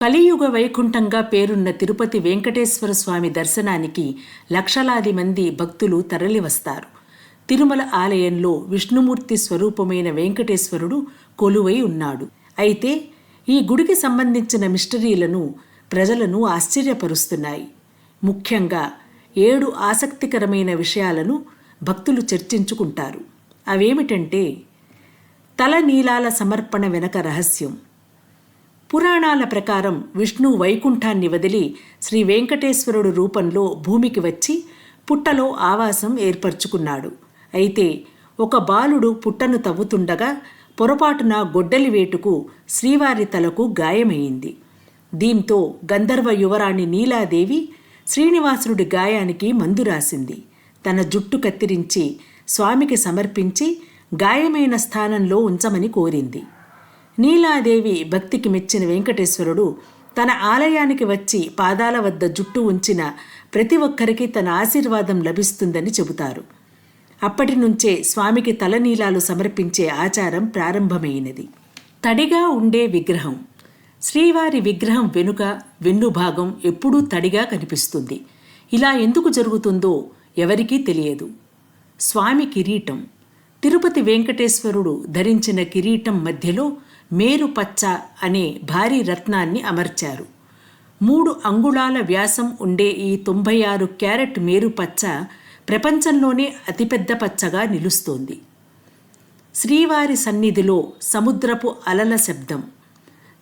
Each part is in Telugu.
కలియుగ వైకుంఠంగా పేరున్న తిరుపతి వెంకటేశ్వర స్వామి దర్శనానికి లక్షలాది మంది భక్తులు తరలివస్తారు. తిరుమల ఆలయంలో విష్ణుమూర్తి స్వరూపమైన వెంకటేశ్వరుడు కొలువై ఉన్నాడు. అయితే ఈ గుడికి సంబంధించిన మిస్టరీలను ప్రజలను ఆశ్చర్యపరుస్తున్నాయి. ముఖ్యంగా ఏడు ఆసక్తికరమైన విషయాలను భక్తులు చర్చించుకుంటారు. అవేమిటంటే తల నీలాల సమర్పణ వెనక రహస్యం. పురాణాల ప్రకారం విష్ణు వైకుంఠాన్ని వదిలి శ్రీ వెంకటేశ్వరుడు రూపంలో భూమికి వచ్చి పుట్టలో ఆవాసం ఏర్పరచుకున్నాడు. అయితే ఒక బాలుడు పుట్టను తవ్వుతుండగా పొరపాటున గొడ్డలి వేటుకు శ్రీవారి తలకు గాయమైంది. దీంతో గంధర్వ యువరాణి నీలాదేవి శ్రీనివాసుడి గాయానికి మందు రాసింది. తన జుట్టు కత్తిరించి స్వామికి సమర్పించి గాయమైన స్థానంలో ఉంచమని కోరింది. నీలాదేవి భక్తికి మెచ్చిన వెంకటేశ్వరుడు తన ఆలయానికి వచ్చి పాదాల వద్ద జుట్టు ఉంచిన ప్రతి ఒక్కరికి తన ఆశీర్వాదం లభిస్తుందని చెబుతారు. అప్పటి నుంచే స్వామికి తలనీలాలు సమర్పించే ఆచారం ప్రారంభమైనది. తడిగా ఉండే విగ్రహం. శ్రీవారి విగ్రహం వెనుక వెన్నుభాగం ఎప్పుడూ తడిగా కనిపిస్తుంది. ఇలా ఎందుకు జరుగుతుందో ఎవరికీ తెలియదు. స్వామి కిరీటం. తిరుపతి వెంకటేశ్వరుడు ధరించిన కిరీటం మధ్యలో మేరు పచ్చ అనే భారీ రత్నాన్ని అమర్చారు. మూడు అంగుళాల వ్యాసం ఉండే ఈ తొంభై ఆరు క్యారెట్ మేరు పచ్చ ప్రపంచంలోనే అతిపెద్ద పచ్చగా నిలుస్తోంది. శ్రీవారి సన్నిధిలో సముద్రపు అలల శబ్దం.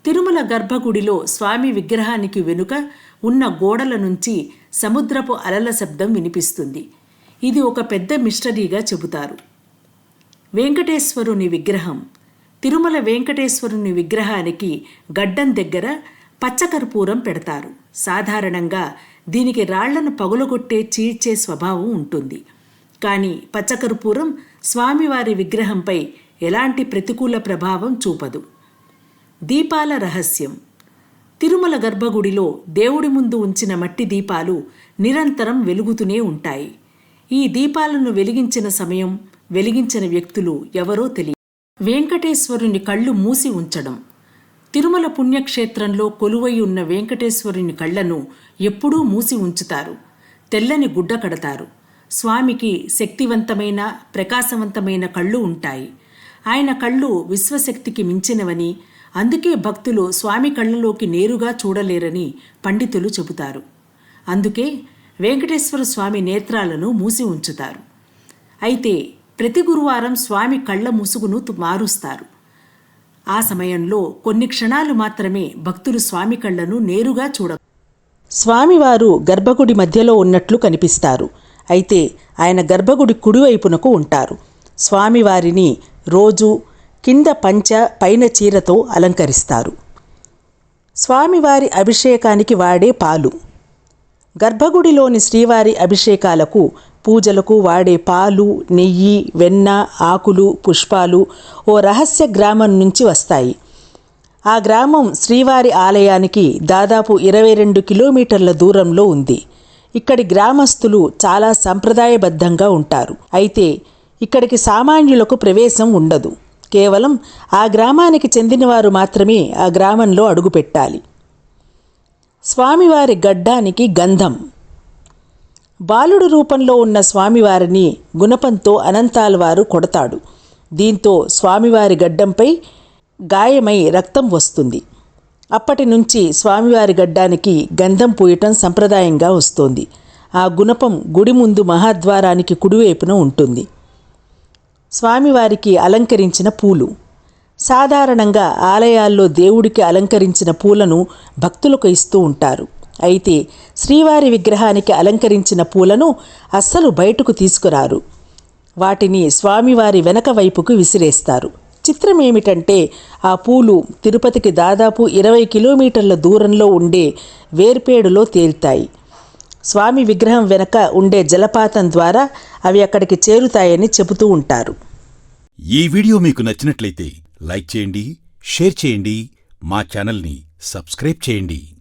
తిరుమల గర్భగుడిలో స్వామి విగ్రహానికి వెనుక ఉన్న గోడల నుంచి సముద్రపు అలల శబ్దం వినిపిస్తుంది. ఇది ఒక పెద్ద మిస్టరీగా చెబుతారు. వెంకటేశ్వరుని విగ్రహం తిరుమల వెంకటేశ్వరుని విగ్రహానికి గడ్డం దగ్గర పచ్చకర్పూరం పెడతారు. సాధారణంగా దీనికి రాళ్ళను పగులగొట్టే చీల్చే స్వభావం ఉంటుంది. కానీ పచ్చకర్పూరం స్వామివారి విగ్రహంపై ఎలాంటి ప్రతికూల ప్రభావం చూపదు. దీపాల రహస్యం. తిరుమల గర్భగుడిలో దేవుడి ముందు ఉంచిన మట్టి దీపాలు నిరంతరం వెలుగుతూనే ఉంటాయి. ఈ దీపాలను వెలిగించిన సమయం వెలిగించిన వ్యక్తులు ఎవరో తెలియదు. వెంకటేశ్వరుని కళ్ళు మూసి ఉంచడం. తిరుమల పుణ్యక్షేత్రంలో కొలువై ఉన్న వెంకటేశ్వరుని కళ్ళను ఎప్పుడూ మూసి ఉంచుతారు. తెల్లని గుడ్డ కడతారు. స్వామికి శక్తివంతమైన ప్రకాశవంతమైన కళ్ళు ఉంటాయి. ఆయన కళ్ళు విశ్వశక్తికి మించినవని అందుకే భక్తులు స్వామి కళ్ళలోకి నేరుగా చూడలేరని పండితులు చెబుతారు. అందుకే వెంకటేశ్వర స్వామి నేత్రాలను మూసి ఉంచుతారు. అయితే ప్రతి గురువారం స్వామి కళ్ళ ముసుగును మారుస్తారు. ఆ సమయంలో కొన్ని క్షణాలు మాత్రమే భక్తులు స్వామి కళ్ళను నేరుగా చూడ స్వామివారు గర్భగుడి మధ్యలో ఉన్నట్లు కనిపిస్తారు. అయితే ఆయన గర్భగుడి కుడివైపునకు ఉంటారు. స్వామివారిని రోజు కింద పంచ పైన చీరతో అలంకరిస్తారు. స్వామివారి అభిషేకానికి వాడే పాలు. గర్భగుడిలోని శ్రీవారి అభిషేకాలకు పూజలకు వాడే పాలు నెయ్యి వెన్న ఆకులు పుష్పాలు ఓ రహస్య గ్రామం నుంచి వస్తాయి. ఆ గ్రామం శ్రీవారి ఆలయానికి దాదాపు ఇరవై రెండు కిలోమీటర్ల దూరంలో ఉంది. ఇక్కడి గ్రామస్తులు చాలా సంప్రదాయబద్ధంగా ఉంటారు. అయితే ఇక్కడికి సామాన్యులకు ప్రవేశం ఉండదు. కేవలం ఆ గ్రామానికి చెందినవారు మాత్రమే ఆ గ్రామంలో అడుగుపెట్టాలి. స్వామివారి గడ్డానికి గంధం బాలుడు రూపంలో ఉన్న స్వామివారిని గుణపంతో అనంతాలవారు కొడతాడు. దీంతో స్వామివారి గడ్డంపై గాయమై రక్తం వస్తుంది. అప్పటి నుంచి స్వామివారి గడ్డానికి గంధం పూయటం సంప్రదాయంగా వస్తోంది. ఆ గుణపం గుడి ముందు మహాద్వారానికి కుడివైపున ఉంటుంది. స్వామివారికి అలంకరించిన పూలు. సాధారణంగా ఆలయాల్లో దేవుడికి అలంకరించిన పూలను భక్తులకు ఇస్తూ ఉంటారు. అయితే శ్రీవారి విగ్రహానికి అలంకరించిన పూలను అస్సలు బయటకు తీసుకురారు. వాటిని స్వామివారి వెనక వైపుకు విసిరేస్తారు. చిత్రం ఏమిటంటే ఆ పూలు తిరుపతికి దాదాపు ఇరవై కిలోమీటర్ల దూరంలో ఉండే వేర్పేడులో తేలుతాయి. స్వామి విగ్రహం వెనక ఉండే జలపాతం ద్వారా అవి అక్కడికి చేరుతాయని చెబుతూ ఉంటారు. ఈ వీడియో మీకు నచ్చినట్లయితే లైక్ చేయండి షేర్ చేయండి మా ఛానల్ని సబ్స్క్రైబ్ చేయండి.